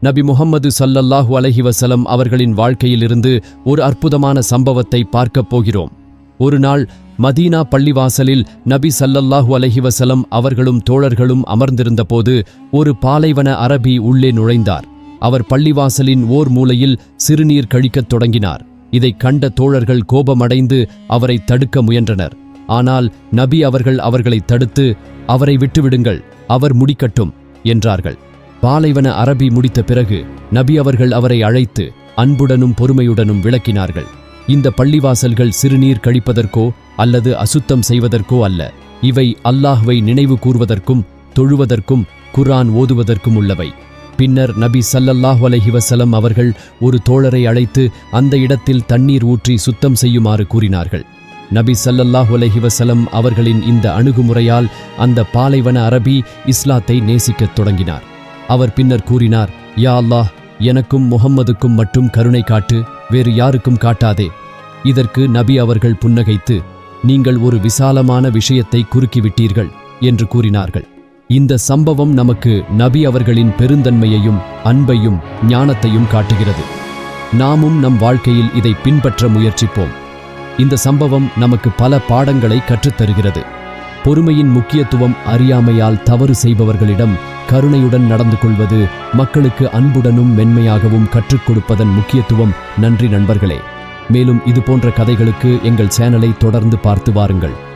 நபி முகம்மது சல்லல்லாஹு அலஹி வசலம் அவர்களின் வாழ்க்கையிலிருந்து ஒரு அற்புதமான சம்பவத்தை பார்க்கப் போகிறோம். ஒரு நாள் மதீனா பள்ளிவாசலில் நபி சல்லல்லாஹு அலஹி வசலம் அவர்களும் தோழர்களும் அமர்ந்திருந்தபோது ஒரு பாலைவன அரபி உள்ளே நுழைந்தார். அவர் பள்ளிவாசலின் ஓர் மூலையில் சிறுநீர் கழிக்கத் தொடங்கினார். இதைக் கண்ட தோழர்கள் கோபமடைந்து அவரை தடுக்க முயன்றனர். ஆனால் நபி அவர்கள் அவர்களை தடுத்து அவரை விட்டுவிடுங்கள் அவர் முடிக்கட்டும் என்றார்கள். பாலைவன அரபி முடித்த பிறகு நபி அவர்கள் அவரை அழைத்து அன்புடனும் பொறுமையுடனும் விளக்கினார்கள். இந்த பள்ளிவாசல்கள் சிறுநீர் கழிப்பதற்கோ அல்லது அசுத்தம் செய்வதற்கோ அல்ல. இவை அல்லாஹ்வை நினைவு கூர்வதற்கும் தொழுவதற்கும் குர்ஆன் ஓதுவதற்கும் உள்ளவை. பின்னர் நபி சல்லல்லாஹ் அலஹிவசலம் அவர்கள் ஒரு தோழரை அழைத்து அந்த இடத்தில் தண்ணீர் ஊற்றி சுத்தம் செய்யுமாறு கூறினார்கள். நபி சல்லல்லாஹ் அலஹிவசலம் அவர்களின் இந்த அணுகுமுறையால் அந்த பாலைவன அரபி இஸ்லாத்தை நேசிக்கத் தொடங்கினார். அவர் பின்னர் கூறினார் யா அல்லாஹ் எனக்கும் முகம்மதுக்கும் மட்டும் கருணை காட்டு வேறு யாருக்கும் காட்டாதே. இதற்கு நபி அவர்கள் புன்னகைத்து நீங்கள் ஒரு விசாலமான விஷயத்தை குறுக்கிவிட்டீர்கள் என்று கூறினார்கள். இந்த சம்பவம் நமக்கு நபி அவர்களின் பெருந்தன்மையையும் அன்பையும் ஞானத்தையும் காட்டுகிறது. நாமும் நம் வாழ்க்கையில் இதை பின்பற்ற முயற்சிப்போம். இந்த சம்பவம் நமக்கு பல பாடங்களை கற்றுத்தருகிறது. பொறுமையின் முக்கியத்துவம் அறியாமையால் தவறு செய்பவர்களிடம் கருணையுடன் நடந்து கொள்வது மக்களுக்கு அன்புடனும் மென்மையாகவும் கற்றுக் கொடுப்பதன் முக்கியத்துவம். நன்றி நண்பர்களே. மேலும் இது போன்ற கதைகளுக்கு எங்கள் சேனலை தொடர்ந்து பார்த்து வாருங்கள்.